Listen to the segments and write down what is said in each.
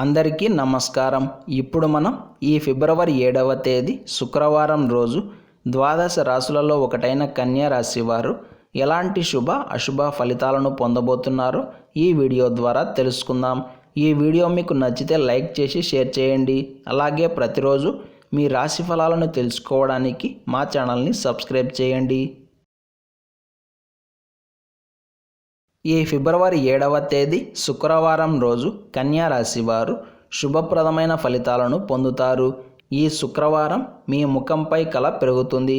అందరికీ నమస్కారం. ఇప్పుడు మనం ఈ ఫిబ్రవరి ఏడవ తేదీ శుక్రవారం రోజు ద్వాదశ రాశులలో ఒకటైన కన్యా రాశి వారు ఎలాంటి శుభ అశుభ ఫలితాలను పొందబోతున్నారో ఈ వీడియో ద్వారా తెలుసుకుందాం. ఈ వీడియో మీకు నచ్చితే లైక్ చేసి షేర్ చేయండి. అలాగే ప్రతిరోజు మీ రాశి ఫలాలను తెలుసుకోవడానికి మా ఛానల్ని సబ్స్క్రైబ్ చేయండి. ఈ ఫిబ్రవరి ఏడవ తేదీ శుక్రవారం రోజు కన్యా రాశి వారు శుభప్రదమైన ఫలితాలను పొందుతారు. ఈ శుక్రవారం మీ ముఖంపై కళ పెరుగుతుంది.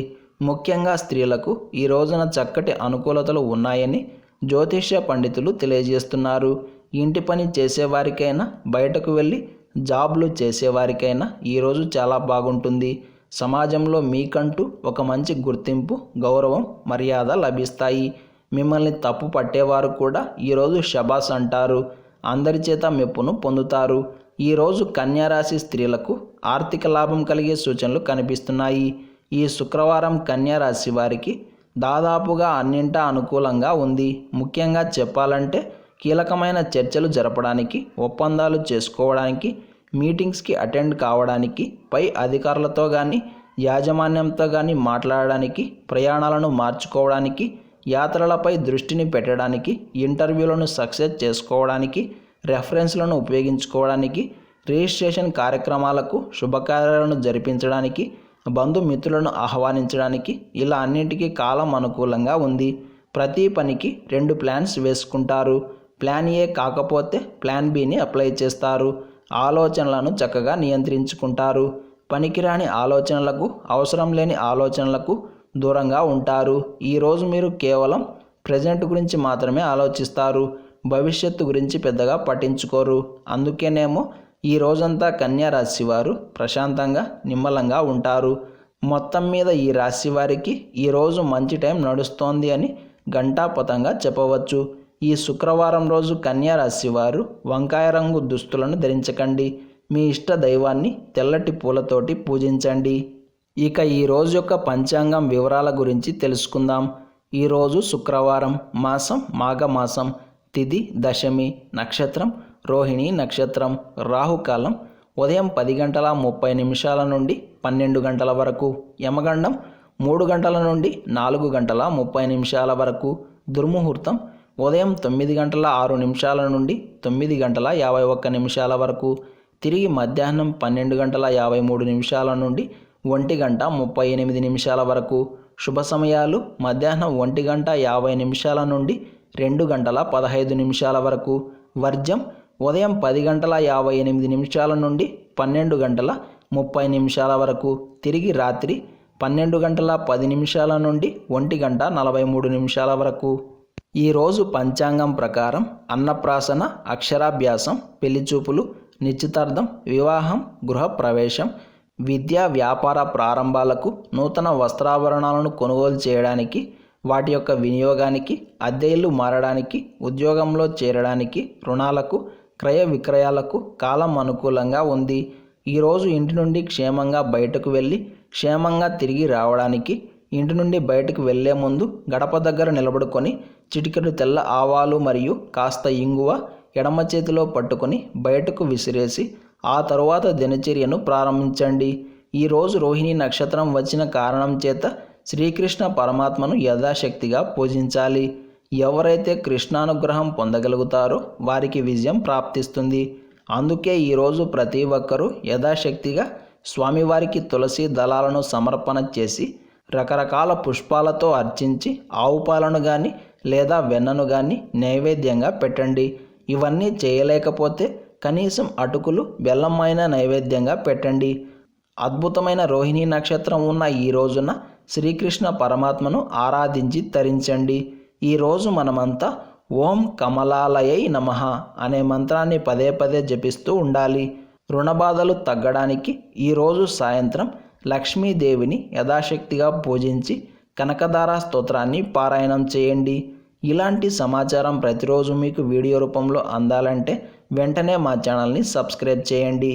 ముఖ్యంగా స్త్రీలకు ఈ రోజున చక్కటి అనుకూలతలు ఉన్నాయని జ్యోతిష్య పండితులు తెలియజేస్తున్నారు. ఇంటి పని చేసేవారికైనా బయటకు వెళ్ళి జాబ్లు చేసేవారికైనా ఈరోజు చాలా బాగుంటుంది. సమాజంలో మీకంటూ ఒక మంచి గుర్తింపు గౌరవం మర్యాద లభిస్తాయి. మిమ్మల్ని తప్పు పట్టేవారు కూడా ఈరోజు షబాస్ అంటారు. అందరి చేత మెప్పును పొందుతారు. ఈరోజు కన్యారాశి స్త్రీలకు ఆర్థిక లాభం కలిగే సూచనలు కనిపిస్తున్నాయి. ఈ శుక్రవారం కన్యారాశి వారికి దాదాపుగా అన్నింటా అనుకూలంగా ఉంది. ముఖ్యంగా చెప్పాలంటే కీలకమైన చర్చలు జరపడానికి ఒప్పందాలు చేసుకోవడానికి మీటింగ్స్కి అటెండ్ కావడానికి పై అధికారులతో కానీ యాజమాన్యంతో కానీ మాట్లాడడానికి ప్రయాణాలను మార్చుకోవడానికి యాత్రలపై దృష్టిని పెట్టడానికి ఇంటర్వ్యూలను సక్సెస్ చేసుకోవడానికి రెఫరెన్స్లను ఉపయోగించుకోవడానికి రిజిస్ట్రేషన్ కార్యక్రమాలకు శుభకార్యాలను జరిపించడానికి బంధుమిత్రులను ఆహ్వానించడానికి ఇలా అన్నింటికీ కాలం అనుకూలంగా ఉంది. ప్రతి పనికి రెండు ప్లాన్స్ వేసుకుంటారు. ప్లాన్ ఏ కాకపోతే ప్లాన్ బిని అప్లై చేస్తారు. ఆలోచనలను చక్కగా నియంత్రించుకుంటారు. పనికిరాని ఆలోచనలకు అవసరం లేని ఆలోచనలకు దూరంగా ఉంటారు. ఈరోజు మీరు కేవలం ప్రజెంట్ గురించి మాత్రమే ఆలోచిస్తారు. భవిష్యత్తు గురించి పెద్దగా పట్టించుకోరు. అందుకేనేమో ఈ రోజంతా కన్యా రాశి వారు ప్రశాంతంగా నిమ్మలంగా ఉంటారు. మొత్తం మీద ఈ రాశి వారికి ఈరోజు మంచి టైం నడుస్తోంది అని ఘంటాపతంగా చెప్పవచ్చు. ఈ శుక్రవారం రోజు కన్యా రాశి వారు వంకాయ రంగు దుస్తులను ధరించకండి. మీ ఇష్ట దైవాన్ని తెల్లటి పూలతోటి పూజించండి. ఇక ఈ రోజు యొక్క పంచాంగం వివరాల గురించి తెలుసుకుందాం. ఈరోజు శుక్రవారం మాసం మాఘమాసం తిథి దశమి నక్షత్రం రోహిణి నక్షత్రం రాహుకాలం ఉదయం పది గంటల ముప్పై నిమిషాల నుండి పన్నెండు గంటల వరకు యమగండం మూడు గంటల నుండి నాలుగు గంటల ముప్పై నిమిషాల వరకు దుర్ముహూర్తం ఉదయం తొమ్మిది గంటల ఆరు నిమిషాల నుండి తొమ్మిది గంటల యాభై ఒక్క నిమిషాల వరకు తిరిగి మధ్యాహ్నం పన్నెండు గంటల యాభై మూడు నిమిషాల నుండి ఒంటి గంట ముప్పై ఎనిమిది నిమిషాల వరకు. శుభ సమయాలు మధ్యాహ్నం ఒంటి గంట యాభై నిమిషాల నుండి రెండు గంటల పదహైదు నిమిషాల వరకు. వర్జం ఉదయం పది గంటల యాభై ఎనిమిది నిమిషాల నుండి పన్నెండు గంటల ముప్పై నిమిషాల వరకు. తిరిగి రాత్రి పన్నెండు గంటల పది నిమిషాల నుండి ఒంటి గంట నలభై మూడు నిమిషాల వరకు. ఈరోజు పంచాంగం ప్రకారం అన్నప్రాసన అక్షరాభ్యాసం పెళ్ళిచూపులు నిశ్చితార్థం వివాహం గృహప్రవేశం విద్యా వ్యాపార ప్రారంభాలకు నూతన వస్త్రాభరణాలను కొనుగోలు చేయడానికి వాటి యొక్క వినియోగానికి అద్దె ఇల్లు మారడానికి ఉద్యోగంలో చేరడానికి రుణాలకు క్రయ విక్రయాలకు కాలం అనుకూలంగా ఉంది. ఈరోజు ఇంటి నుండి క్షేమంగా బయటకు వెళ్ళి క్షేమంగా తిరిగి రావడానికి ఇంటి నుండి బయటకు వెళ్ళే ముందు గడప దగ్గర నిలబడుకొని చిటికెడు తెల్ల ఆవాలు మరియు కాస్త ఇంగువ ఎడమ చేతిలో పట్టుకొని బయటకు విసిరేసి ఆ తరువాత దినచర్యను ప్రారంభించండి. ఈరోజు రోహిణి నక్షత్రం వచ్చిన కారణం చేత శ్రీకృష్ణ పరమాత్మను యథాశక్తిగా పూజించాలి. ఎవరైతే కృష్ణానుగ్రహం పొందగలుగుతారో వారికి విజయం ప్రాప్తిస్తుంది. అందుకే ఈరోజు ప్రతి ఒక్కరూ యథాశక్తిగా స్వామివారికి తులసి దళాలను సమర్పణ చేసి రకరకాల పుష్పాలతో అర్చించి ఆవు పాలను కానీ లేదా వెన్నను కానీ నైవేద్యంగా పెట్టండి. ఇవన్నీ చేయలేకపోతే కనీసం అటుకులు బెల్లమైన నైవేద్యంగా పెట్టండి. అద్భుతమైన రోహిణి నక్షత్రం ఉన్న ఈ రోజున శ్రీకృష్ణ పరమాత్మను ఆరాధించి తరించండి. ఈరోజు మనమంతా ఓం కమలాలయై నమ అనే మంత్రాన్ని పదే పదే జపిస్తూ ఉండాలి. రుణబాధలు తగ్గడానికి ఈరోజు సాయంత్రం లక్ష్మీదేవిని యథాశక్తిగా పూజించి కనకదార స్తోత్రాన్ని పారాయణం చేయండి. ఇలాంటి సమాచారం ప్రతిరోజు మీకు వీడియో రూపంలో అందాలంటే వెంటనే మా ఛానల్ని సబ్స్క్రైబ్ చేయండి.